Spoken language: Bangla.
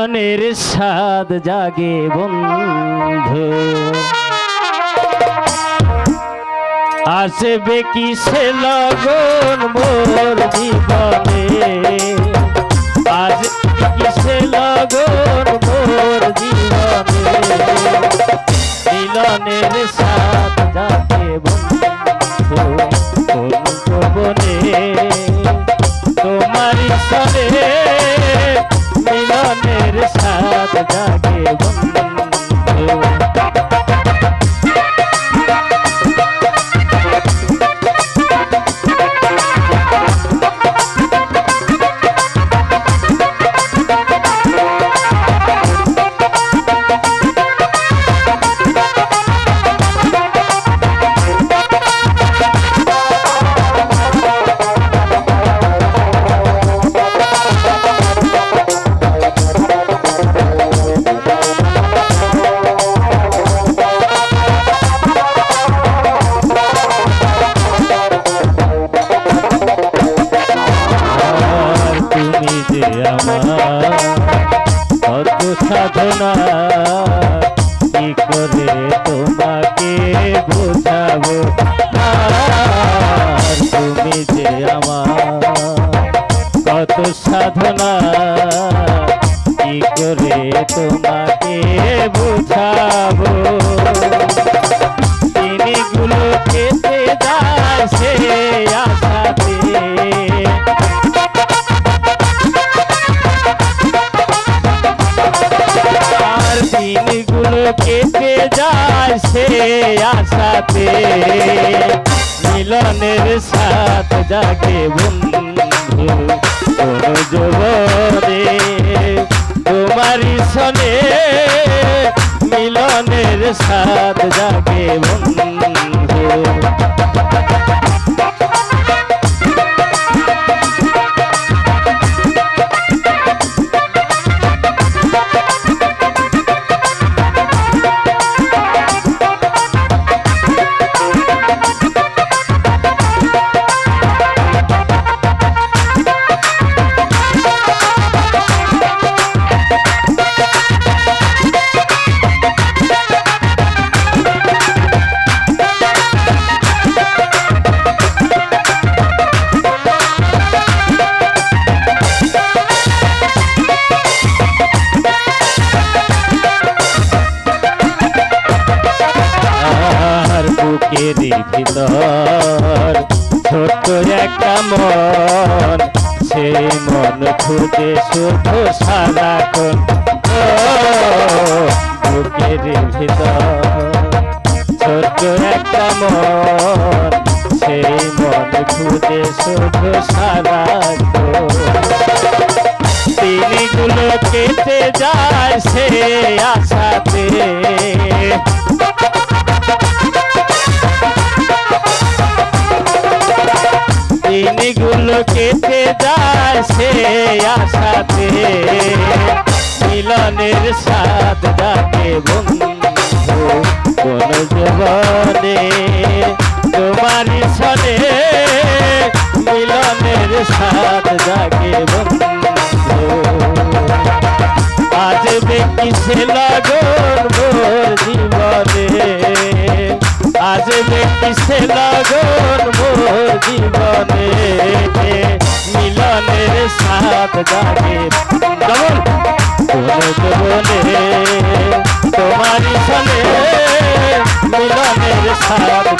মিলনের স্বাদ জাগে বন্ধু। আসবে কি সে লগন মোর জীবনে? জাগে বন্ধু সাধনা কি করে তোমাকে বোঝাবো? তুমি যে আমার কত সাধনা কি করে তোমাকে বোঝাবো? সে আশাতে। মিলনের সাথ জাগে বন্ধু কোন তোমারই সনে মিলনের সাথ জাগে বন্ধু। বুকের ভিতর, ছোট্ট একটা মন, সেই মন খুঁজে শুধু সারাক্ষণ। বুকের ভিতর, ছোট্ট একটা মন, সেই মন খুঁজে শুধু সারাক্ষণ। দিনগুলো কেটে যায় সে আশাতে। কেটে যায় সে আশাতে। মিলনের স্বাদ ডাকে বন্ধু কোন জীবনে তোমারই সনে মিলনের স্বাদ জাগে বন্ধু, আজ দেখি সে লগন মোর জীবনে। আজ দেখি সে লগন মোর জীবনে। মিলনের সাথ জাগে কেমন কোন জীবনে তোমারই সনে মিলনের সাথ জাগে বন্ধু